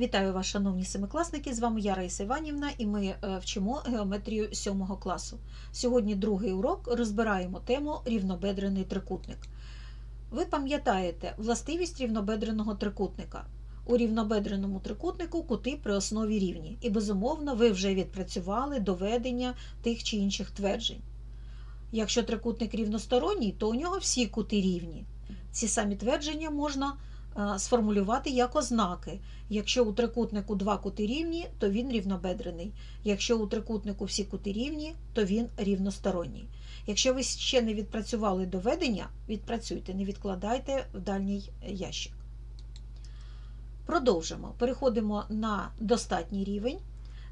Вітаю вас, шановні семикласники! З вами я Раїса Іванівна, і ми е, вчимо геометрію 7 класу. Сьогодні другий урок розбираємо тему рівнобедрений трикутник. Ви пам'ятаєте властивість рівнобедреного трикутника. У рівнобедреному трикутнику кути при основі рівні, і, безумовно, ви вже відпрацювали доведення тих чи інших тверджень. Якщо трикутник рівносторонній, то у нього всі кути рівні. Ці самі твердження можна сформулювати як ознаки. Якщо у трикутнику два кути рівні, то він рівнобедрений. Якщо у трикутнику всі кути рівні, то він рівносторонній. Якщо ви ще не відпрацювали доведення, відпрацюйте, не відкладайте в дальній ящик. Продовжимо. Переходимо на достатній рівень.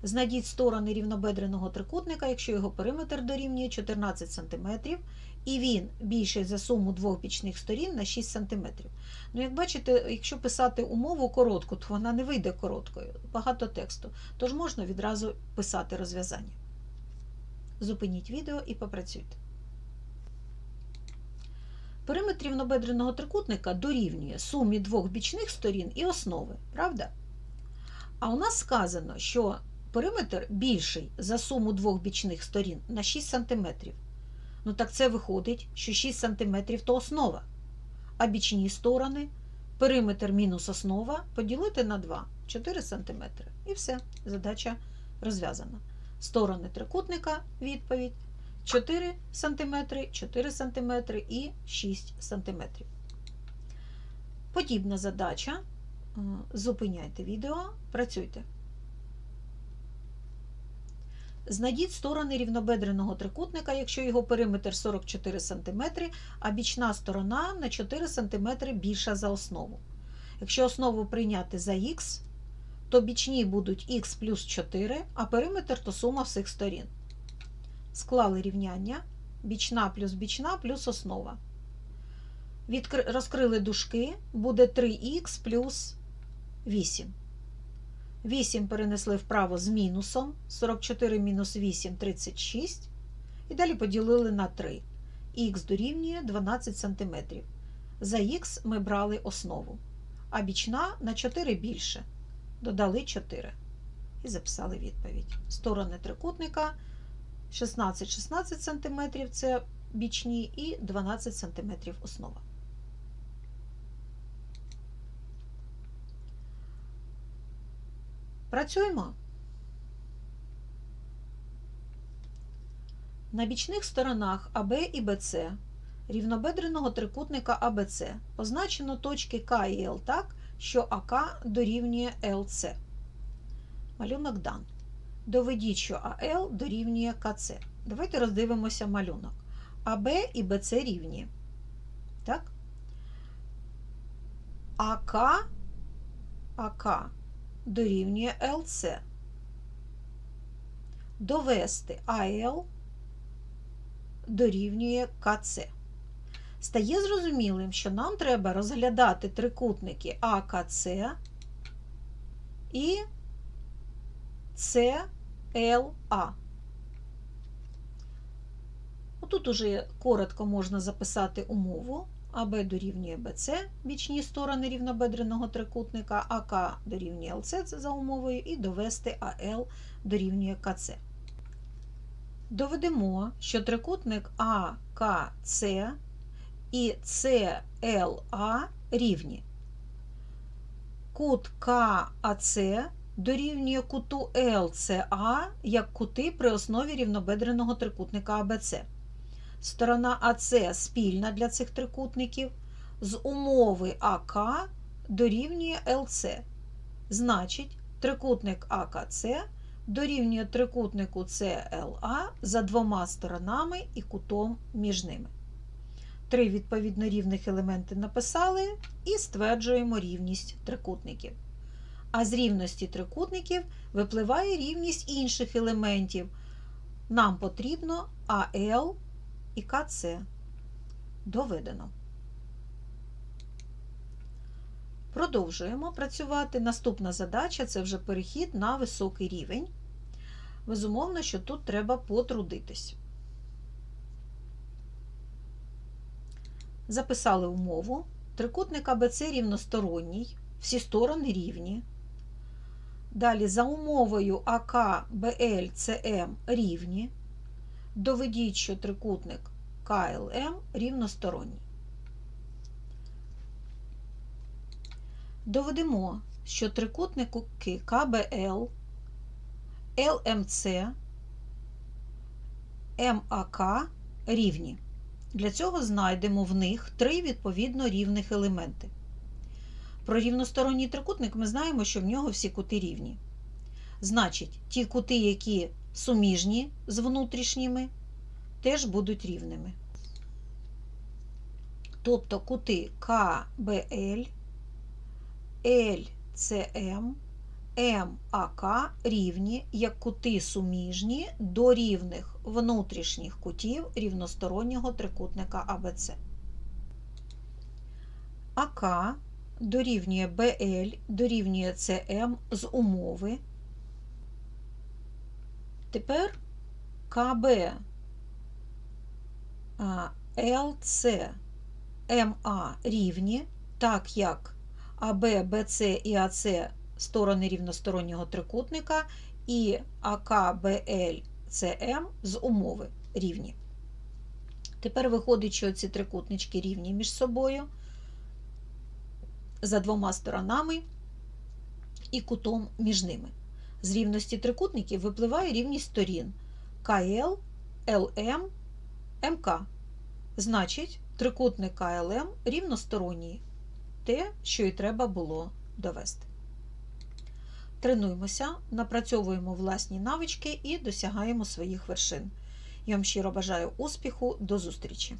Знайдіть сторони рівнобедреного трикутника, якщо його периметр дорівнює 14 см, і він більший за суму двох бічних сторін на 6 см. Ну, як бачите, якщо писати умову коротку, то вона не вийде короткою, багато тексту. Тож можна відразу писати розв'язання. Зупиніть відео і попрацюйте. Периметр рівнобедреного трикутника дорівнює сумі двох бічних сторін і основи, правда? А у нас сказано, що периметр більший за суму двох бічних сторін на 6 см. Ну так це виходить, що 6 см то основа. А бічні сторони, периметр мінус основа поділити на 2, 4 см. І все, задача розв'язана. Сторони трикутника відповідь 4 см, 4 см і 6 см. Подібна задача. Зупиняйте відео, працюйте. Знайдіть сторони рівнобедреного трикутника, якщо його периметр 44 см, а бічна сторона на 4 см більша за основу. Якщо основу прийняти за х, то бічні будуть х плюс 4, а периметр то сума всіх сторін. Склали рівняння бічна плюс бічна плюс основа. Відкри... Розкрили дужки, буде 3х плюс 8. 8 перенесли вправо з мінусом. 44 мінус 8 36. І далі поділили на 3. Х дорівнює 12 см. За х ми брали основу. А бічна на 4 більше. Додали 4. І записали відповідь. Сторони трикутника 16-16 см це бічні і 12 см основа. Працюємо. На бічних сторонах АБ і БЦ рівнобедреного трикутника АБЦ позначено точки К і Л так, що АК дорівнює ЛЦ. Малюнок дан. Доведіть, що АЛ дорівнює КЦ. Давайте роздивимося малюнок. АБ і БЦ рівні. Так? АК, АК дорівнює ЛЦ. Довести АЛ дорівнює КЦ. Стає зрозумілим, що нам треба розглядати трикутники АКЦ і ЦЛА. Отут уже коротко можна записати умову. АБ дорівнює БЦ, бічні сторони рівнобедреного трикутника, АК дорівнює ЛЦ за умовою, і довести АЛ дорівнює КЦ. Доведемо, що трикутник АКЦ і ЦЛА рівні. Кут КАЦ дорівнює куту ЛЦА як кути при основі рівнобедреного трикутника АБЦ. Сторона АС спільна для цих трикутників. З умови АК дорівнює ЛЦ. Значить, трикутник АКЦ дорівнює трикутнику ЦЛА за двома сторонами і кутом між ними. Три відповідно рівних елементи написали і стверджуємо рівність трикутників. А з рівності трикутників випливає рівність інших елементів. Нам потрібно АЛ і КЦ. Доведено. Продовжуємо працювати. Наступна задача це вже перехід на високий рівень. Безумовно, що тут треба потрудитись. Записали умову. Трикутник АБЦ рівносторонній, всі сторони рівні. Далі за умовою АК, БЛ, ЦМ рівні. Доведіть, що трикутник КЛМ рівносторонній. Доведемо, що трикутники КБЛ, ЛМЦ, МАК рівні. Для цього знайдемо в них три відповідно рівних елементи. Про рівносторонній трикутник ми знаємо, що в нього всі кути рівні. Значить, ті кути, які суміжні з внутрішніми, теж будуть рівними. Тобто кути КБЛ, ЛЦМ, МАК рівні як кути суміжні до рівних внутрішніх кутів рівностороннього трикутника АБЦ. АК дорівнює БЛ, дорівнює СМ з умови. Тепер КБ, ЛЦ, МА рівні, так як АБ, БЦ і АЦ сторони рівностороннього трикутника, і АК, БЛ, ЦМ з умови рівні. Тепер виходить, що ці трикутнички рівні між собою за двома сторонами і кутом між ними. З рівності трикутників випливає рівність сторін КЛ, ЛМ, МК. Значить, трикутник КЛМ рівносторонній. Те, що і треба було довести. Тренуємося, напрацьовуємо власні навички і досягаємо своїх вершин. Я вам щиро бажаю успіху, до зустрічі!